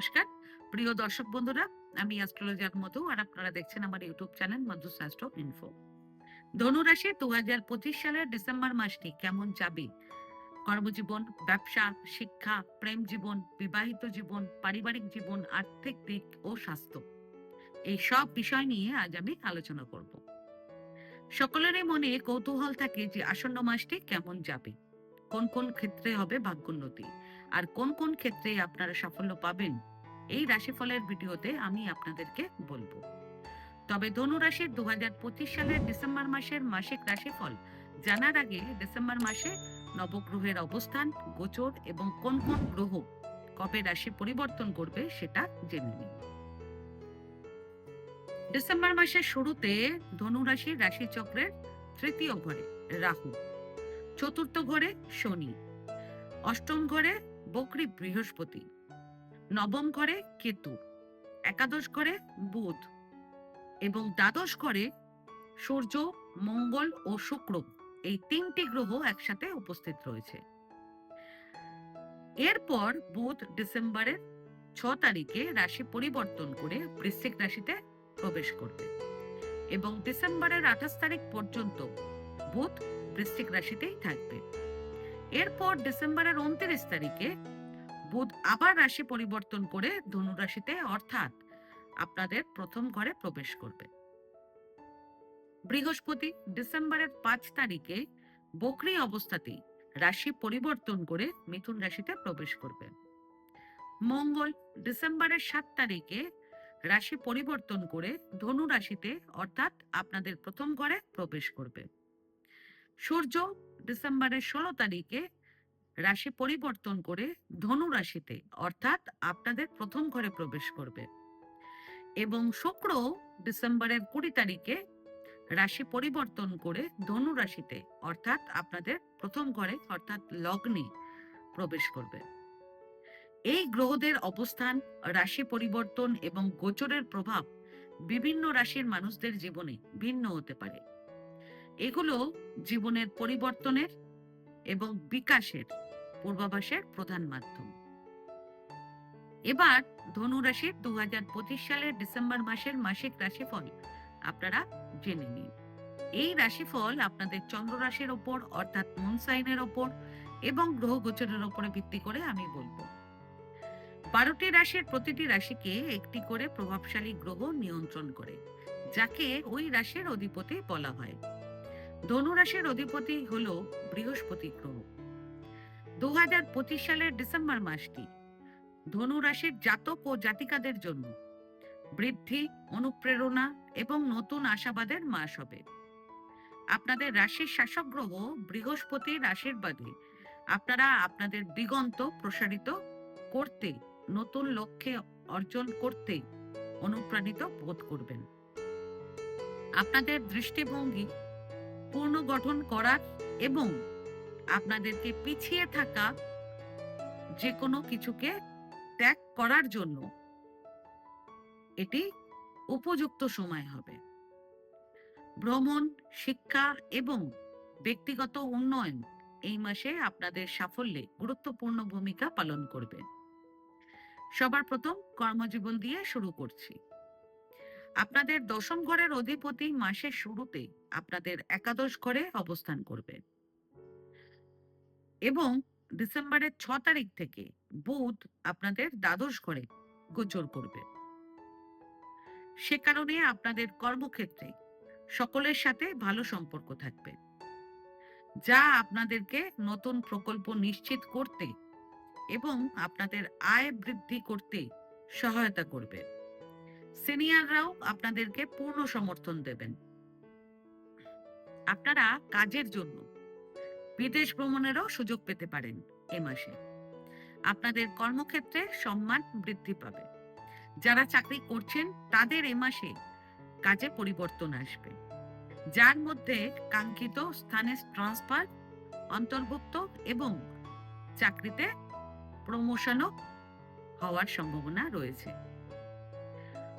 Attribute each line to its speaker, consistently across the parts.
Speaker 1: নমস্কার। প্রিয় দর্শক বন্ধুরা, আমি অ্যাস্ট্রোলজার মধু আর আপনারা দেখছেন আমার ইউটিউব চ্যানেল মধু শাস্ত্র ইনফো ধনুরাশি দু হাজার পঁচিশ সালের ডিসেম্বর মাসটি কেমন যাবে কর্মজীবন, ব্যবসা, শিক্ষা, প্রেম জীবন, বিবাহিত জীবন, পারিবারিক জীবন, আর্থিক দিক ও স্বাস্থ্য। এই সব বিষয় নিয়ে আজ আমি আলোচনা করব। সকলেরই মনে কৌতূহল থাকে যে আসন্ন মাসটি কেমন যাবে? কোন কোন ক্ষেত্রে হবে ভাগ্যোন্নতি? আর কোন কোন ক্ষেত্রে আপনারা সাফল্য পাবেন? এই রাশিফলের ভিডিওতে আমি আপনাদেরকে বলব। তবে ধনু রাশির দু হাজার পঁচিশ সালের ডিসেম্বর মাসের মাসিক রাশিফল জানার আগে ডিসেম্বর মাসে নবগ্রহের অবস্থান, গোচর এবং কোন কোন গ্রহ কবে রাশি পরিবর্তন করবে সেটা জেনে নিন ডিসেম্বর মাসের শুরুতে ধনু রাশির রাশিচক্রের তৃতীয় ঘরে রাহু, চতুর্থ ঘরে শনি, অষ্টম ঘরে বকরি বৃহস্পতি নবম ঘরে কেতু, একাদশ ঘরে বুধ এবং দ্বাদশ ঘরে সূর্য, মঙ্গল ও শুক্র। এই তিনটি গ্রহ একসাথে উপস্থিত রয়েছে। এরপর বুধ ডিসেম্বরের ছ তারিখে রাশি পরিবর্তন করে বৃশ্চিক রাশিতে প্রবেশ করবে এবং ডিসেম্বরের আঠাশ তারিখ পর্যন্ত বুধ বৃশ্চিক রাশিতেই থাকবে। এরপর ডিসেম্বরের উনত্রিশ তারিখে বুধ আবার রাশি পরিবর্তন করে ধনু রাশিতে অর্থাৎ আপনাদের প্রথম ঘরে প্রবেশ করবে। বৃহস্পতি ডিসেম্বরের পাঁচ তারিখে বকরি অবস্থাতেই রাশি পরিবর্তন করে মিথুন রাশিতে প্রবেশ করবে। মঙ্গল ডিসেম্বরের সাত তারিখে রাশি পরিবর্তন করে ধনু রাশিতে অর্থাৎ আপনাদের প্রথম ঘরে প্রবেশ করবে। সূর্য ডিসেম্বরের ষোলো তারিখে রাশি পরিবর্তন করে ধনু রাশিতে, অর্থাৎ আপনাদের প্রথম ঘরে প্রবেশ করবে। এবং শুক্র ডিসেম্বরের কুড়ি তারিখে রাশি পরিবর্তন করে ধনু রাশিতে, অর্থাৎ আপনাদের প্রথম ঘরে, অর্থাৎ লগ্নে প্রবেশ করবে। এই গ্রহদের অবস্থান, রাশি পরিবর্তন এবং গোচরের প্রভাব বিভিন্ন রাশির মানুষদের জীবনে ভিন্ন হতে পারে। এগুলো জীবনের পরিবর্তনের এবং বিকাশের পূর্বাভাসের প্রধান মাধ্যম। এবার ধনু রাশির দু সালের ডিসেম্বর মাসের মাসিক রাশিফল আপনারা জেনে নিন। এই রাশিফল আপনাদের চন্দ্র রাশির ওপর, অর্থাৎ মুন সাইনের ওপর এবং গ্রহ গোচরের ওপরে ভিত্তি করে আমি বলব। বারোটি রাশির প্রতিটি রাশিকে একটি করে প্রভাবশালী গ্রহ নিয়ন্ত্রণ করে, যাকে ওই রাশির অধিপতি বলা হয়। ধনু রাশির অধিপতি হল বৃহস্পতি গ্রহ। দু হাজার পঁচিশ সালের ডিসেম্বর মাসটি ধনু রাশির জাতক ও জাতিকাদের জন্য বৃদ্ধি, অনুপ্রেরণা এবং নতুন আশাবাদের মাস হবে। আপনাদের রাশির শাসক গ্রহ বৃহস্পতির আশীর্বাদে আপনারা আপনাদের দিগন্ত প্রসারিত করতে, নতুন লক্ষ্যে অর্জন করতে অনুপ্রাণিত বোধ করবেন। আপনাদের দৃষ্টিভঙ্গি পুনর্গঠন করার এবং আপনাদেরকে পিছিয়ে থাকা যে কোনো কিছুকে ত্যাগ করার জন্য এটি উপযুক্ত সময় হবে। ভ্রমণ, শিক্ষা এবং ব্যক্তিগত উন্নয়ন এই মাসে আপনাদের সাফল্যে গুরুত্বপূর্ণ ভূমিকা পালন করবে। সবার প্রথম কর্মজীবন দিয়ে শুরু করছি। আপনাদের দশম ঘরের অধিপতি মাসের শুরুতে আপনাদের একাদশ ঘরে অবস্থান করবে। এবং ডিসেম্বরের ছ তারিখ থেকে বুধ আপনাদের দ্বাদশ ঘরে গোচর করবে। সে কারণে আপনাদের কর্মক্ষেত্রে সকলের সাথে ভালো সম্পর্ক থাকবে। যা আপনাদেরকে নতুন প্রকল্প নিশ্চিত করতে এবং আপনাদের আয় বৃদ্ধি করতে সহায়তা করবে। সিনিয়ররাও আপনাদেরকে পূর্ণ সমর্থন দেবেন। আপনারা কাজের জন্য বিদেশ ভ্রমণেরও সুযোগ পেতে পারেন এ মাসে। আপনাদের কর্মক্ষেত্রে সম্মান বৃদ্ধি পাবে। যারা চাকরি করছেন, তাদের এ মাসে কাজে পরিবর্তন আসবে। যার মধ্যে কাঙ্ক্ষিত স্থানে ট্রান্সফার, অন্তর্ভুক্ত এবং চাকরিতে প্রমোশনও হওয়ার সম্ভাবনা রয়েছে।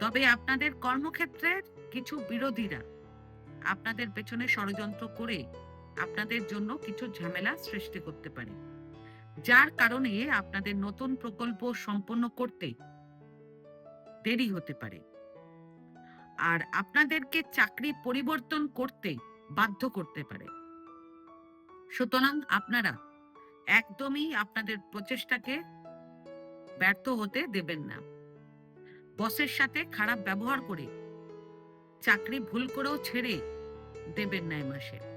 Speaker 1: তবে আপনাদের কর্মক্ষেত্রের কিছু বিরোধীরা আপনাদের পেছনে ষড়যন্ত্র করে আপনাদের জন্য কিছু ঝামেলা সৃষ্টি করতে পারে। যার কারণে আপনাদের নতুন প্রকল্প সম্পন্ন করতে দেরি হতে পারে। আর আপনাদেরকে চাকরি পরিবর্তন করতে বাধ্য করতে পারে। সুতরাং আপনারা একদমই আপনাদের প্রচেষ্টাকে ব্যর্থ হতে দেবেন না। বসের সাথে খারাপ ব্যবহার করে চাকরি ভুল করেও ছেড়ে দেবেন না এ মাসে।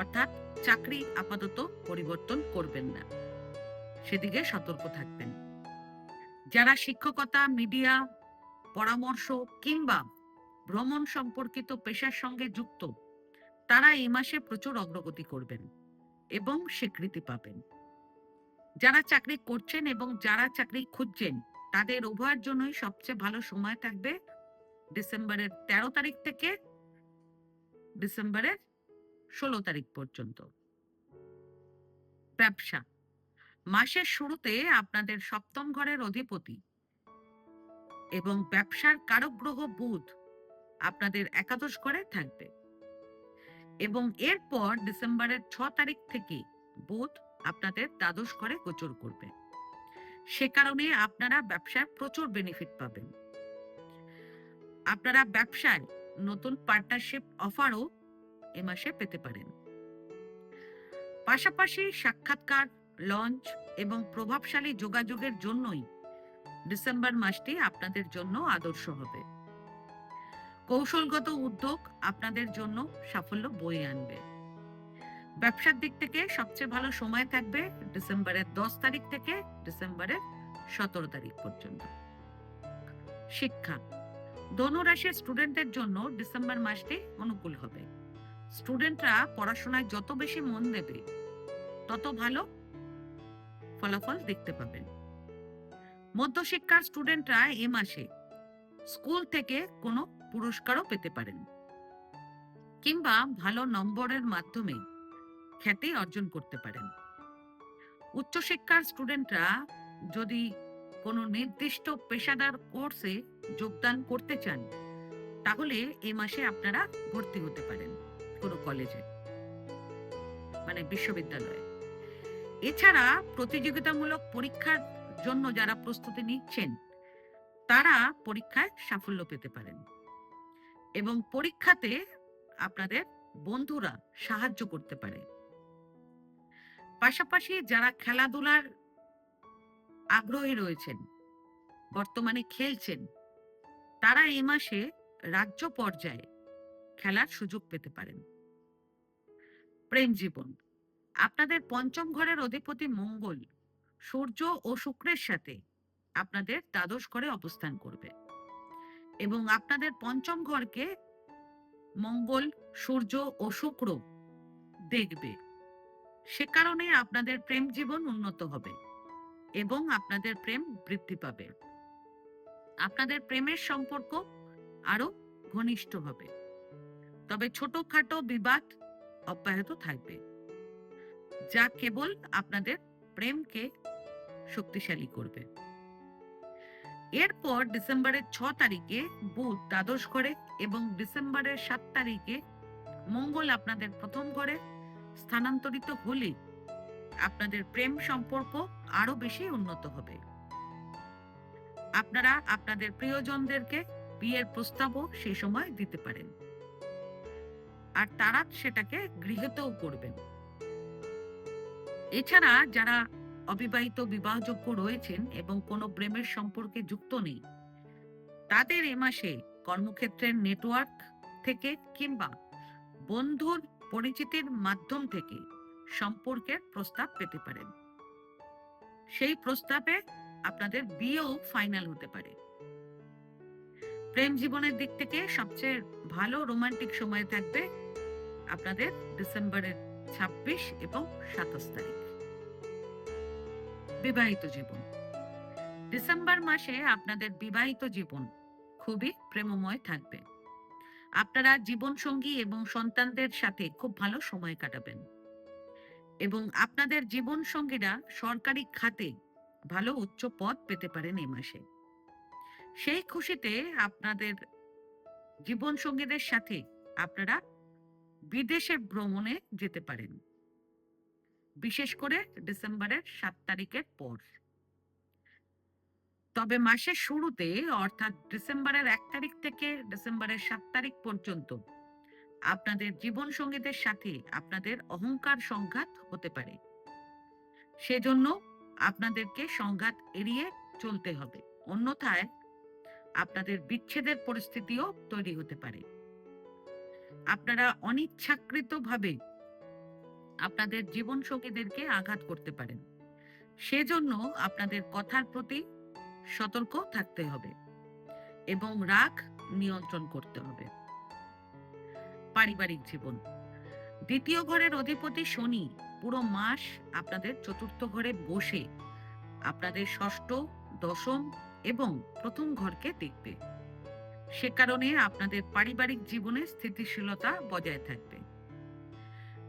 Speaker 1: অর্থাৎ চাকরি আপাতত পরিবর্তন করবেন না। সেদিকে সতর্ক থাকবেন। যারা শিক্ষকতা, মিডিয়া, পরামর্শ কিংবা ভ্রমণ সম্পর্কিত পেশার সঙ্গে যুক্ত, তারা এই মাসে প্রচুর অগ্রগতি করবেন এবং স্বীকৃতি পাবেন। যারা চাকরি করছেন এবং যারা চাকরি খুঁজছেন, তাদের উভয়ের জন্যই সবচেয়ে ভালো সময় থাকবে ডিসেম্বরের তেরো তারিখ থেকে ডিসেম্বরের ষোলো তারিখ পর্যন্ত। ব্যবসা। মাসের শুরুতে আপনাদের সপ্তম ঘরের অধিপতি এবং ব্যবসার কারক গ্রহ বুধ আপনাদের একাদশ ঘরে থাকবে। এবং এরপর ডিসেম্বরের ছ তারিখ থেকে বুধ আপনাদের দ্বাদশ ঘরে গোচর করবে। সে কারণে আপনারা ব্যবসায় প্রচুর বেনিফিট পাবেন। আপনারা ব্যবসায় নতুন পার্টনারশিপ অফারও এ মাসে পেতে পারেন। পাশাপাশি সাক্ষাৎকার, লঞ্চ এবং প্রভাবশালী যোগাযোগের জন্যই ডিসেম্বর মাসটি আপনাদের জন্য আদর্শ হবে। কৌশলগত উদ্যোগ আপনাদের জন্য সাফল্য বয়ে আনবে। ব্যবসার দিক থেকে সবচেয়ে ভালো সময় থাকবে ডিসেম্বরের দশ তারিখ থেকে ডিসেম্বরের সতেরো তারিখ পর্যন্ত। শিক্ষা, ধনুরাশির স্টুডেন্টদের জন্য ডিসেম্বর মাসটি অনুকূল হবে। স্টুডেন্টরা পড়াশোনায় যত বেশি মন দেবে, তত ভালো ফলাফল দেখতে পাবেন মধ্যশিক্ষার স্টুডেন্টরা এ মাসে স্কুল থেকে কোনো পুরস্কারও পেতে পারেন কিংবা ভালো নম্বরের মাধ্যমে খ্যাতি অর্জন করতে পারেন। উচ্চশিক্ষার স্টুডেন্টরা যদি কোনো নির্দিষ্ট পেশাদার কোর্সে যোগদান করতে চান, তাহলে এ মাসে আপনারা ভর্তি হতে পারেন। কোনো কলেজে মানে বিশ্ববিদ্যালয়ে। এছাড়া প্রতিযোগিতামূলক পরীক্ষার জন্য যারা প্রস্তুতি নিচ্ছেন, তারা পরীক্ষায় সাফল্য পেতে পারেন। এবং পরীক্ষাতে আপনাদের বন্ধুরা সাহায্য করতে পারে। পাশাপাশি যারা খেলাধুলার আগ্রহী রয়েছেন, বর্তমানে খেলছেন, তারা এই মাসে রাজ্য পর্যায়ে খেলার সুযোগ পেতে পারেন। প্রেম জীবন। আপনাদের পঞ্চম ঘরের অধিপতি মঙ্গল সূর্য ও শুক্রের সাথে আপনাদের দ্বাদশ ঘরে অবস্থান করবে। এবং আপনাদের পঞ্চম ঘরকে মঙ্গল, সূর্য ও শুক্র দেখবে। সে কারণে আপনাদের প্রেম জীবন উন্নত হবে এবং আপনাদের প্রেম বৃদ্ধি পাবে। আপনাদের প্রেমের সম্পর্ক আরও ঘনিষ্ঠ হবে। তবে ছোটখাটো বিবাদ অব্যাহত থাকবে, যা কেবল আপনাদের প্রেমকে শক্তিশালী করবে। এরপর ডিসেম্বরের ছ তারিখে বুধ দ্বাদশ ঘরে এবং ডিসেম্বরের সাত তারিখে মঙ্গল আপনাদের প্রথম ঘরে স্থানান্তরিত হলে আপনাদের প্রেম সম্পর্ক আরও বেশি উন্নত হবে। আপনারা আপনাদের প্রিয়জনদেরকে বিয়ের প্রস্তাবও সেই সময় দিতে পারেন। আর তারা সেটাকে গৃহীতও করবেন। এছাড়া যারা অবিবাহিত বিবাহযোগ্য রয়েছেন এবং কোনো প্রেমের সম্পর্কে যুক্ত নেই, তাদের এ মাসে কর্মক্ষেত্রের নেটওয়ার্ক থেকে কিংবা বন্ধুর পরিচিতির মাধ্যম থেকে সম্পর্কের প্রস্তাব পেতে পারেন। সেই প্রস্তাবে আপনাদের বিয়েও ফাইনাল হতে পারে। প্রেম জীবনের দিক থেকে সবচেয়ে ভালো রোমান্টিক সময় থাকবে আপনাদের ডিসেম্বরের ছাব্বিশ এবং সাতাশ তারিখ। বিবাহিত জীবন। ডিসেম্বর মাসে আপনাদের বিবাহিত জীবন খুবই প্রেমময় থাকবে। আপনারা জীবন সঙ্গী এবং সন্তানদের সাথে খুব ভালো সময় কাটাবেন। এবং আপনাদের জীবন সঙ্গীরা সরকারি খাতে ভালো উচ্চ পদ পেতে পারেন এই মাসে। সেই খুশিতে আপনাদের জীবন সঙ্গীদের সাথে আপনারা বিদেশে ভ্রমণে যেতে পারেন। বিশেষ করে ডিসেম্বরের সাত তারিখের পর। তবে মাসের শুরুতে, অর্থাৎ ডিসেম্বরের এক তারিখ থেকে ডিসেম্বরের সাত তারিখ পর্যন্ত, আপনাদের জীবন সঙ্গীদের সাথে আপনাদের অহংকার সংঘাত হতে পারে। সেজন্য আপনাদেরকে সংঘাত এড়িয়ে চলতে হবে। অন্যথায় আপনাদের বিচ্ছেদের পরিস্থিতিও তৈরি হতে পারে। আপনারা অনিচ্ছাকৃতভাবে আপনাদের জীবন সঙ্গীদেরকে আঘাত করতে পারেন। সেজন্য আপনাদের কথার প্রতি সতর্ক থাকতে হবে এবং রাগ নিয়ন্ত্রণ করতে হবে। পারিবারিক জীবন। দ্বিতীয় ঘরের অধিপতি শনি পুরো মাস আপনাদের চতুর্থ ঘরে বসে আপনাদের ষষ্ঠ, দশম এবং প্রথম ঘরকে দেখবে। সে কারণে আপনাদের পারিবারিক জীবনে স্থিতিশীলতা বজায় থাকবে।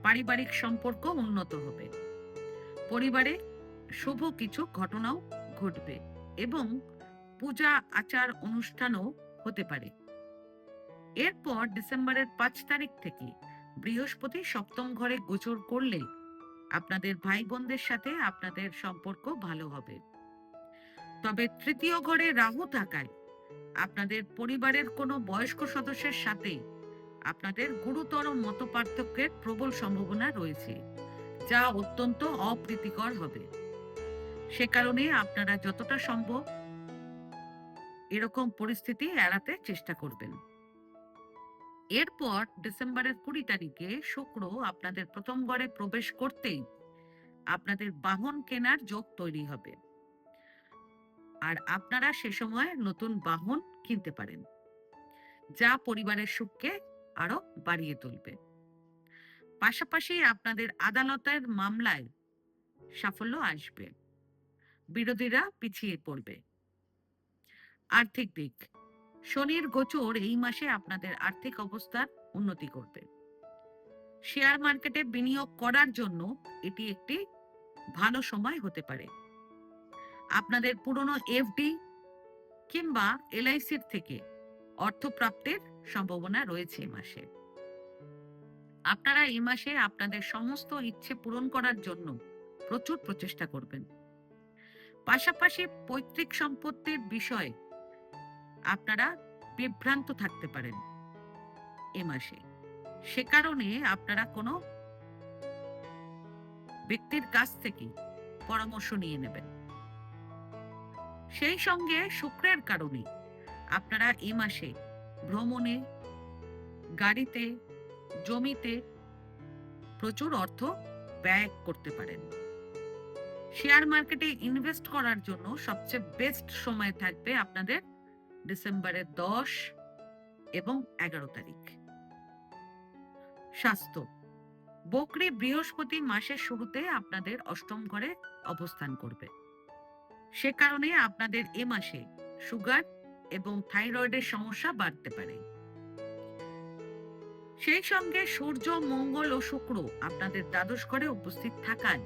Speaker 1: পারিবারিক সম্পর্ক উন্নত হবে। পরিবারে শুভ কিছু ঘটনাও ঘটবে এবং পূজা, আচার, অনুষ্ঠানও হতে পারে। এরপর ডিসেম্বরের পাঁচ তারিখ থেকে বৃহস্পতি সপ্তম ঘরে গোচর করলে আপনাদের ভাই বোনদের সাথে আপনাদের সম্পর্ক ভালো হবে। তবে তৃতীয় ঘরে রাহু থাকায় আপনাদের পরিবারের কোনো বয়স্ক সদস্যের সাথে আপনাদের গুরুতর মতপার্থক্যের প্রবল সম্ভাবনা রয়েছে, যা অত্যন্ত অপ্রীতিকর হবে। সে কারণে আপনারা যতটা সম্ভব এরকম পরিস্থিতি এড়াতে চেষ্টা করবেন। এরপর ডিসেম্বরের কুড়ি তারিখে শুক্র আপনাদের প্রথম ঘরে প্রবেশ করতেই আপনাদের বাহন কেনার যোগ তৈরি হবে। আর আপনারা সে সময় নতুন বাহন কিনতে পারেন। যা পরিবারের সুখকে আরও বাড়িয়ে তুলবে। পাশাপাশি আপনাদের আদালতের মামলায় সাফল্য আসবে। বিরোধীরা পিছিয়ে পড়বে। আর্থিক দিক, শনির গোচর এই মাসে আপনাদের আর্থিক অবস্থার উন্নতি করবে। শেয়ার মার্কেটে বিনিয়োগ করার জন্য এটি একটি ভালো সময় হতে পারে। আপনাদের পুরনো এফডি কিংবা এলআইসির থেকে অর্থ প্রাপ্তির সম্ভাবনা রয়েছে এই মাসে। আপনারা এই মাসে আপনাদের সমস্ত ইচ্ছে পূরণ করার জন্য প্রচুর প্রচেষ্টা করবেন। পাশাপাশি পৈতৃক সম্পত্তির বিষয়ে আপনারা বিভ্রান্ত থাকতে পারেন এ মাসে। সে কারণে আপনারা কোনো ব্যক্তির কাছ থেকে পরামর্শ নিয়ে নেবেন। সেই সঙ্গে শুক্রের কারণে। আপনারা এ মাসে ভ্রমণে, গাড়িতে, জমিতে প্রচুর অর্থ ব্যয় করতে পারেন। শেয়ার মার্কেটে ইনভেস্ট করার জন্য সবচেয়ে বেস্ট সময় থাকবে আপনাদের ডিসেম্বরের দশ এবং এগারো তারিখ। স্বাস্থ্য। বকরি বৃহস্পতি মাসের শুরুতে আপনাদের অষ্টম ঘরে অবস্থান করবে। সে কারণে আপনাদের এ মাসে সুগার এবং থাইরয়েডের সমস্যা বাড়তে পারে। সেই সঙ্গে সূর্য, মঙ্গল ও শুক্র আপনাদের দ্বাদশ ঘরে উপস্থিত থাকায়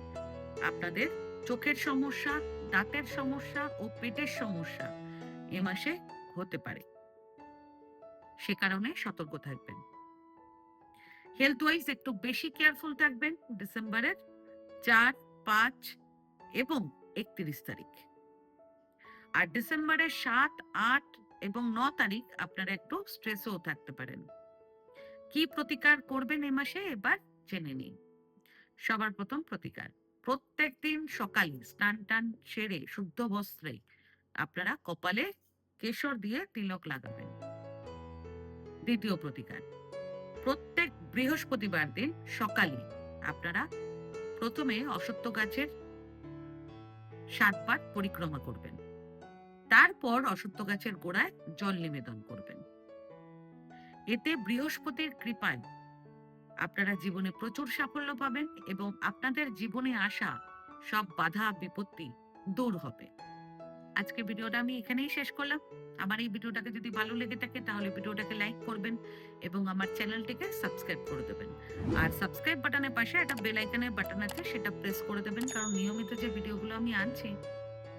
Speaker 1: আপনাদের চোখের সমস্যা, দাঁতের সমস্যা ও পেটের সমস্যা এ মাসে হতে পারে। সে কারণে সতর্ক থাকবেন। হেলথ ওয়াইজ একটু বেশি কেয়ারফুল থাকবেন ডিসেম্বরের চার, পাঁচ এবং একত্রিশ তারিখ। আর ডিসেম্বরের সাত, আট এবং ন তারিখ আপনারা একটু স্ট্রেসও থাকতে পারেন। কি প্রতিকার করবেন এ মাসে এবার জেনে নিন। সবার প্রথম প্রতিকার, প্রত্যেক দিন সকালে স্নান টান সেরে শুদ্ধ বস্ত্রে আপনারা কপালে কেশর দিয়ে তিলক লাগাবেন। দ্বিতীয় প্রতিকার, প্রত্যেক বৃহস্পতিবার দিন সকালে আপনারা প্রথমে অসত্য গাছের সাতবার পরিক্রমা করবেন। তারপর অসত্য গাছের গোড়ায় জল নিবেদন করবেন। এতে বৃহস্পতির কৃপায় আপনারা জীবনে প্রচুর সাফল্য পাবেন এবং আপনাদের জীবনে আসা সব বাধা, বিপত্তি দূর হবে। আজকে ভিডিওটা আমি এখানেই শেষ করলাম। আমার এই ভিডিওটাকে যদি ভালো লেগে থাকে, তাহলে ভিডিওটাকে লাইক করবেন এবং আমার চ্যানেলটিকে সাবস্ক্রাইব করে দেবেন। আর সাবস্ক্রাইব বাটনের পাশে একটা বেল আইকনের বাটন আছে, সেটা প্রেস করে দেবেন, কারণ নিয়মিত যে ভিডিওগুলো আমি আনছি